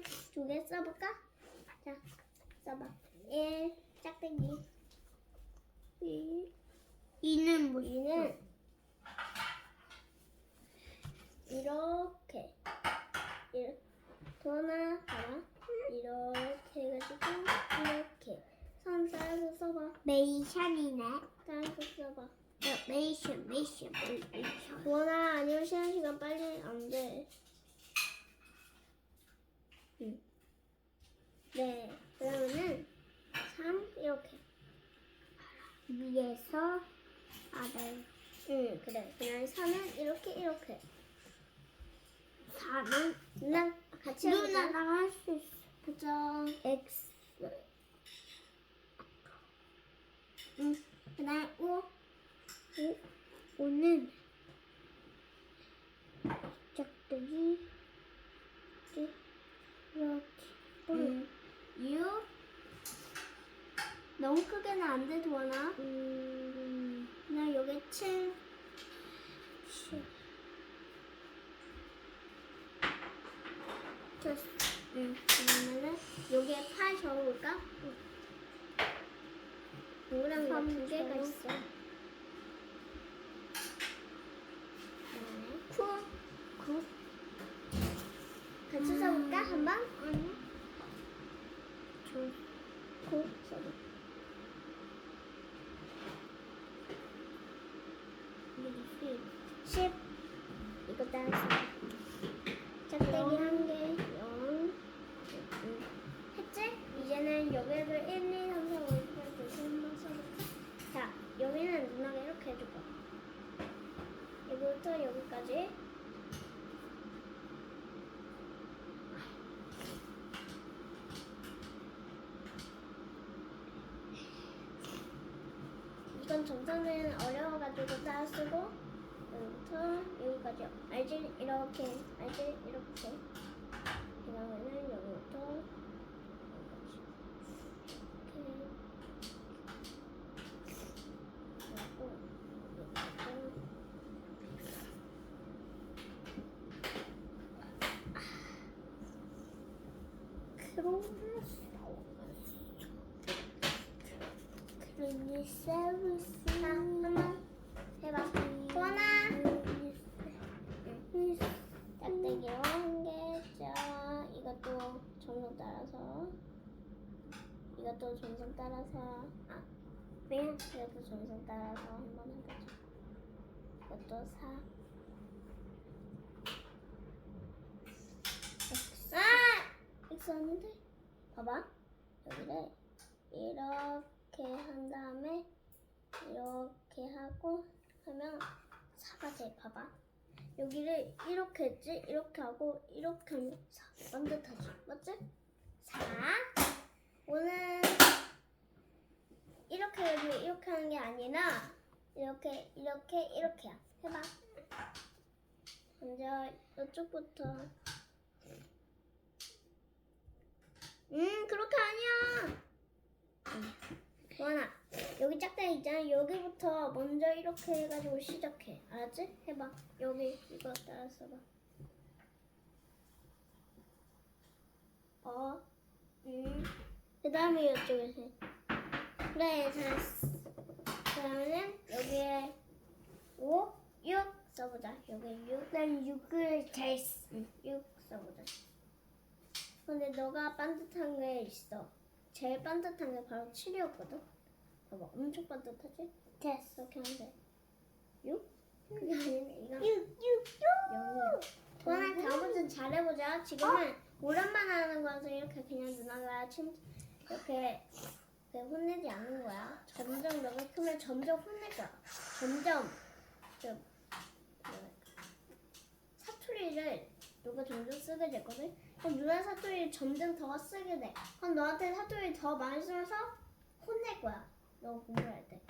두 개 써볼까? 자, 써봐. 1, 짝대기. 2, 이는 뭐 2는 이렇게. 이렇게. 도나, 봐봐. 이렇게 해가지고, 이렇게. 선 따라서 써봐. 메이션이네. 따라서 써봐. 어, 메이션, 메이션, 메이션. 도나, 아니면 쉬는 시간 빨리 안 돼. 응. 네. 그러면은, 3, 이렇게. 위에서 아래 응, 그래. 그냥 4는 이렇게, 이렇게. 사는 누나, 같이 누나 해보자. 나랑 할 수 있어. 보자. X. 응. 그 다음 5. 오, 오는 짝대기 이렇게 응. 6. 너무 크게는 안 돼, 도원아. 음, 그냥 여기 7. 칠. 됐어. 응. 그러면은 여기에 8 적어볼까? 응. 동그라미가 삼두 개가 적어. 있어. 10, 10 이거 따라서 짝대기 한 개, 0 했지? 이제는 여기를 1, 2, 3, 4, 5, 6, 7, 8, 9, 10 한번 써볼까? 자, 여기는 누나가 이렇게 해줄 거야. 여기부터 여기까지. 이건 정상은 어려워가지고 따라 쓰고 여기까지 알지? 이렇게 알지? 이렇게 그다음에는 여기부터 여기부터 크로니세우스 자, 한번 해봐 도원아 짝대기로 한 개 자 이것도 점성 따라서. 이것도 점성 따라서. 아 네. 이것도 점성 따라서 한번 해보자 이것도 4 X 아! 아닌데? 봐봐. 여기를 이렇게 한 다음에 이렇게 하고 하면 4가 돼. 봐봐 여기를 이렇게 했지? 이렇게 하고 이렇게 하면 4 반듯하지. 맞지? 4 오늘 이렇게 해도 이렇게 하는 게 아니라 이렇게 이렇게 이렇게야. 해봐. 먼저 이쪽부터 음 그렇게 아니야 원아 여기 짝대기 있잖아 여기부터 먼저 이렇게 해가지고 시작해 알았지? 해봐 여기 이거 따라 써봐 어, 음, 그 다음에 이쪽에서 해. 그래 잘했어 그러면은 여기에 5, 6 써보자 여기 6 난 6을 잘 쓰. 응, 6 써보자. 근데 너가 반듯한 게 있어. 제일 반듯한 게 바로 7이었거든. 봐봐, 엄청 반듯하지? 됐어, 돼. 6? 그게 아니네, 이거 6, 6, 0이야. 도원아, 다음부터 잘해보자. 지금은 오랜만에 하는 거라서 이렇게 그냥 누나가 친, 이렇게 이렇게 혼내지 않는 거야. 점점 너가 크면 점점 혼낼 거야. 점점 좀 뭐랄까. 사투리를 너가 점점 쓰게 되거든. 그럼 누나 사투리를 점점 더 쓰게 돼. 그럼 너한테 사투리 더 많이 쓰면서 혼낼 거야. 너. 알지?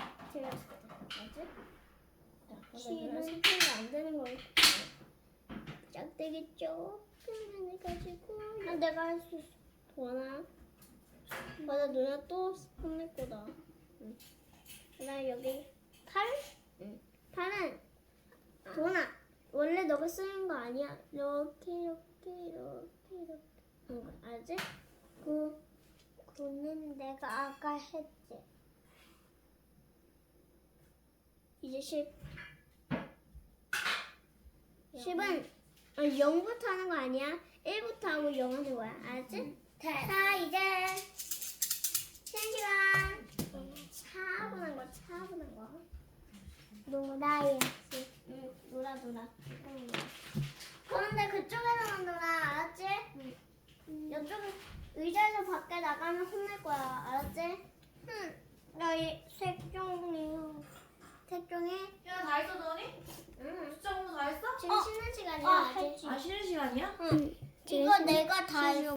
자, 근데 누나 싫은- 사투리가 안 되는 걸 짝대기 조금 해가지고 아, 내가 할 수 있어. 도원아. 맞아 누나 또 혼낼 거다. 응. 그다음 여기 팔? 응. 팔은 도원아 원래 너가 쓰는 거 아니야. 이렇게 이렇게 이렇게 이렇게 응, 알지? 구, 구는 내가 아까 했지. 이제 10. 10은 어, 0부터 하는 거 아니야? 1부터 하고 0 하는 거야. 알았지? 자, 이제 쉬는 시간. 차분한 거, 차분한 거. 놀아야지. 응, 놀아, 놀아. 응. 그런데 그쪽에서만 놀아, 알았지? 이쪽 의자에서 밖에 나가면 혼낼 거야, 알았지? 嗯。